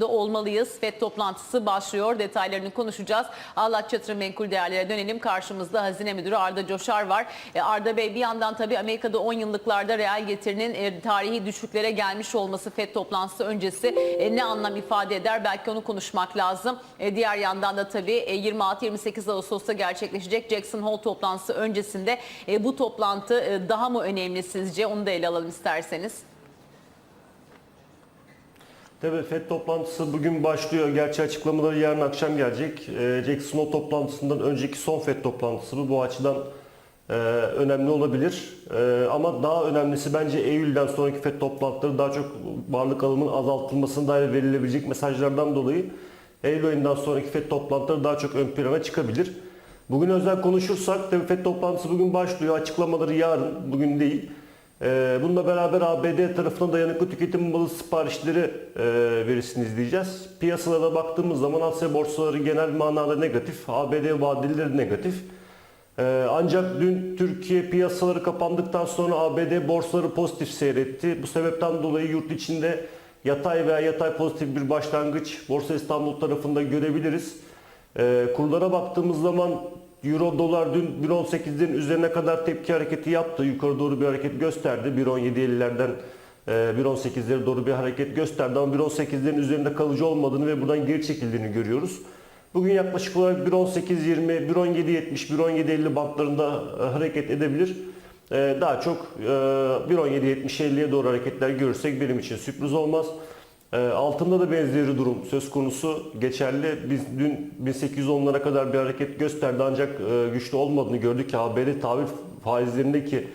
olmalıyız. FED toplantısı başlıyor. Detaylarını konuşacağız. Allah Yatırım Menkul Değerlere dönelim. Karşımızda Hazine Müdürü Arda Coşar var. E, Arda Bey bir yandan tabii Amerika'da 10 yıllıklarda reel getirinin e, tarihi düşüklere gelmiş olması FED toplantısı öncesi e, ne anlam ifade eder? Belki onu konuşmak lazım. Diğer yandan da tabii e, 26-28 Ağustos'ta gerçekleşecek Jackson Hole toplantısı öncesinde bu toplantı daha mı önemli sizce? Onu da ele alalım isterseniz. Tabii FED toplantısı bugün başlıyor. Gerçi açıklamaları yarın akşam gelecek. Ee, Jackson toplantısından önceki son FED toplantısı bu. Bu açıdan e, önemli olabilir. E, ama daha önemlisi bence Eylül'den sonraki FED toplantıları daha çok varlık alımının azaltılmasına dair verilebilecek mesajlardan dolayı Eylül ayından sonraki FED toplantıları daha çok ön plana çıkabilir. Bugün özel konuşursak tabii FED toplantısı bugün başlıyor. Açıklamaları yarın, bugün değil. Ee, Bununla beraber ABD tarafından dayanıklı tüketim malı siparişleri e, verisini izleyeceğiz. Piyasalara baktığımız zaman Asya borsaları genel manada negatif, ABD vadelileri negatif. Ee, Ancak dün Türkiye piyasaları kapandıktan sonra ABD borsaları pozitif seyretti. Bu sebepten dolayı yurt içinde yatay veya yatay pozitif bir başlangıç Borsa İstanbul tarafında görebiliriz. Ee, Kurlara baktığımız zaman Euro dolar dün 1.18'lerin üzerine kadar tepki hareketi yaptı. Yukarı doğru bir hareket gösterdi. 1.17.50'lerden e, 1.18'lere doğru bir hareket gösterdi ama 1.18'lerin üzerinde kalıcı olmadığını ve buradan geri çekildiğini görüyoruz. Bugün yaklaşık olarak 1.18.20, 1.17.70, 1.17.50 bantlarında e, hareket edebilir. E, Daha çok e, 1.17.70-50'ye doğru hareketler görürsek benim için sürpriz olmaz. E, Altında da benzeri durum söz konusu geçerli. Biz dün 1810'lara kadar bir hareket gösterdi ancak e, güçlü olmadığını gördük ki ABD tahvil faizlerindeki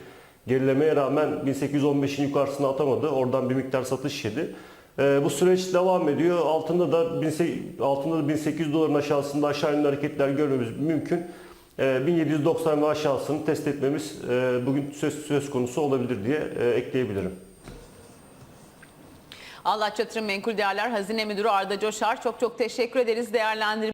gerilemeye rağmen 1815'in yukarısına atamadı. Oradan bir miktar satış yedi. E, Bu süreç devam ediyor. Altında da 1800 altında da 1800 doların aşağısında aşağı yönlü hareketler görmemiz mümkün. E, 1790 ve aşağısını test etmemiz e, bugün söz, söz konusu olabilir diye e, ekleyebilirim. Allah Yatırım Menkul Değerler Hazine Müdürü Arda Coşar. Çok çok teşekkür ederiz değerlendirme